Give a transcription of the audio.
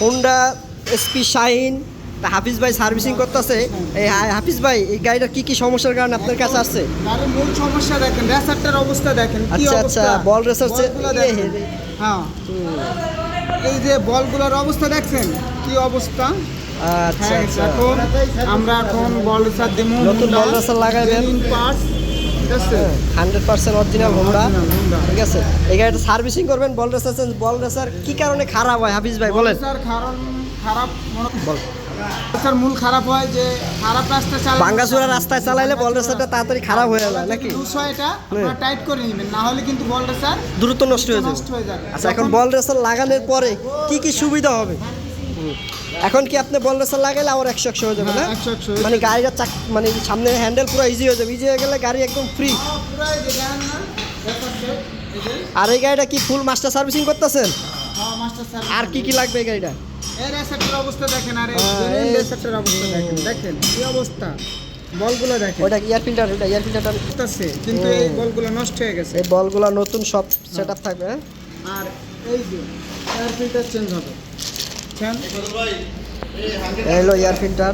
Honda SP shine তা হাফিজ ভাই servicing করতেছে। এই হাফিজ ভাই এই গাড়িটার কি কি সমস্যার কারণে আপনার কাছে আসছে? গাড়ির মূল সমস্যা দেখেন রেসারটার অবস্থা দেখেন আচ্ছা, আচ্ছা, বল রেসার ইয়ে, হ্যাঁ। এই যে বলগুলোর অবস্থা দেখছেন কি অবস্থা? আচ্ছা হ্যাঁ আচ্ছা। এখন আমরা এখন বল রেসার দেবো নতুন বল রেসার লাগাবেন। পার্টস ঠিক আছে হান্ড্রেড পার্সেন্ট অরিজিনাল হোন্ডা ঠিক আছে? এই গাড়িটা সার্ভিসিং করবেন বল রেসার বল রেসার কি কারণে খারাপ হয়? হাফিজ ভাই বলেন। স্যার কারণ খারাপ বল। স্যার মূল খারাপ হয় যে খারাপ রাস্তা রাস্তায় চালাইলে বল রেসারটা তাড়াতাড়ি খারাপ হয়ে যায় নাকি? দুশো এটা আপনারা টাইট করে নেবেন না হলে কিন্তু বল রেসার দ্রুত নষ্ট হয়ে যাবে। হয়ে আচ্ছা এখন বল রেসার লাগানোর পরে কি কি সুবিধা হবে। এখন কি আপনি বল রেসার লাগাইলে আবার একশো একশো হয়ে যাবে না? হ্যাঁ, একশো মানে গাড়িটা চাক মানে সামনে হ্যান্ডেল পুরো ইজি হয়ে যাবে। ইজি হয়ে গেলে গাড়ি একদম ফ্রি না আর এই গাড়িটা কি ফুল মাস্টার সার্ভিসিং করতেছেন? আর কি কি লাগবে এই গাড়িটা? অবস্থা দেখেন আর এই হ্যাঁ, অবস্থা দেখেন দেখেন কি অবস্থা। বলগুলো দেখেন। ওইটা ইয়ার ফিল্টার ফিল্টারটা আছে কিন্তু এই বলগুলো নষ্ট হয়ে গেছে। এই বলগুলো নতুন সব সেট আপ থাকবে হ্যাঁ? আর এই যে এয়ার ফিল্টার চেঞ্জ হবে। দেখছেন? Air filter.